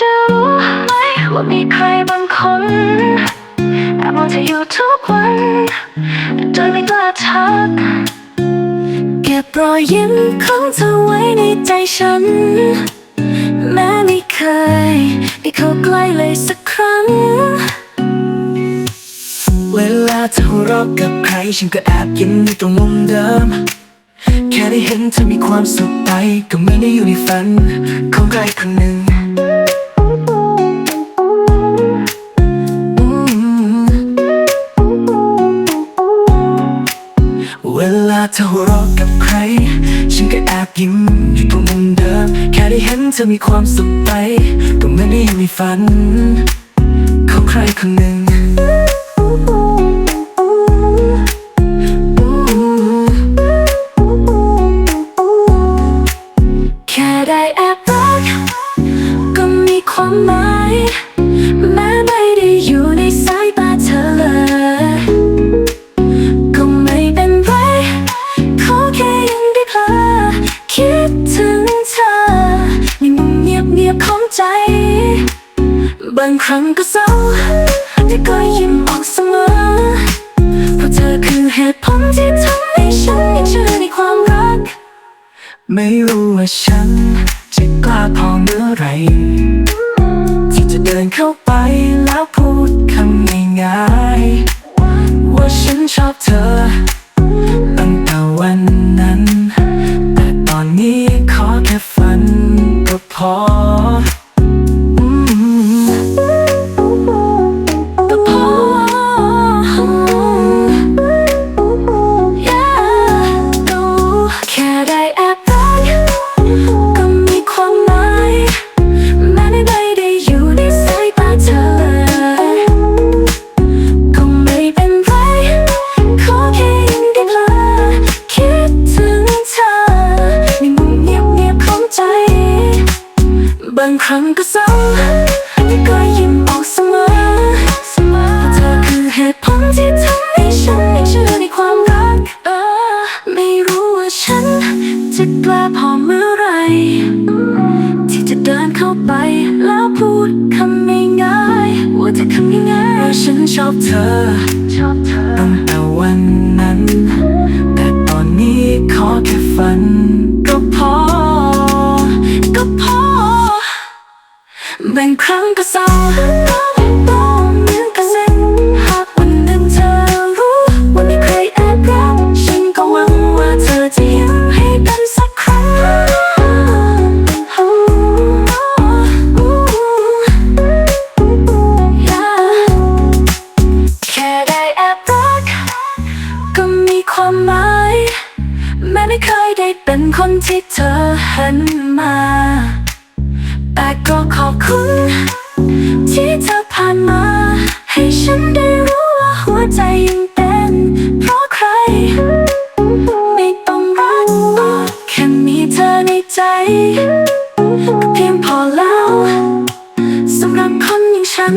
จะรู้ไหมว่ามีใครบางคนแอบมองเธออยู่ทุกวันโดยไม่กล้าทัก เก็บรอยยิ้มของเธอไว้ในใจฉัน แม้ไม่เคยได้เข้าใกล้เลยสักครั้ง เวลาเธอหัวเราะกับใครฉันก็แอบยิ้มอยู่ตรงมุมเดิมแค่ได้เห็นเธอมีความสุขไป ก็มือนได้อยู่ในฝัน ของใครคนหนึ่ง ธอหัวเราะกับใคร ฉันก็แอบยิ้มอยู่ตรงมุมเดิม แค่ได้เห็นเธอมีความสุขไป ก็เหมือนได้อยู่ในฝัน ของใครคนหนึ่งางครั้งก็เศร้าแต่ก็ยิ้มออกเสมอ เพราะเธอคือเหตุผลที่ทำให้ฉันยังเชื่อในความรัก ไม่รู้ว่าฉันจะกล้าพอเมื่อไหรที่จะเดินเข้าไปแล้วพูดคำง่ายๆว่าฉันชอบเธอ บางครั้งก็เศร้าแต่ก็ยิ้มออกเสมอเพราะเธอคือเหตุผลที่ทำให้ฉันยังเชื่อในความรักเออไม่รู้ว่าฉันจะกล้าพอเมื่อไร ที่จะเดินเข้าไปแล้วพูดคำง่ายๆว่าจะคำง่ายว่าฉันชอบเธอชอบเธอตั้งแต่วันนั้น แต่ตอนนี้ขอแค่ฝันก็พอ บางครั้งก็เศร้าต้องเหมือนกันเส้นหากวันหนึ่เธอรู้ว่า แต่ก็ขอบคุณ ที่เธอผ่านมา ให้ฉันได้รู้ว่าหัวใจยังเต้นเพราะใคร ไม่ต้องรักแค่มีเธอในใจ ก็เพียงพอแล้วสำหรับคนอย่างฉัน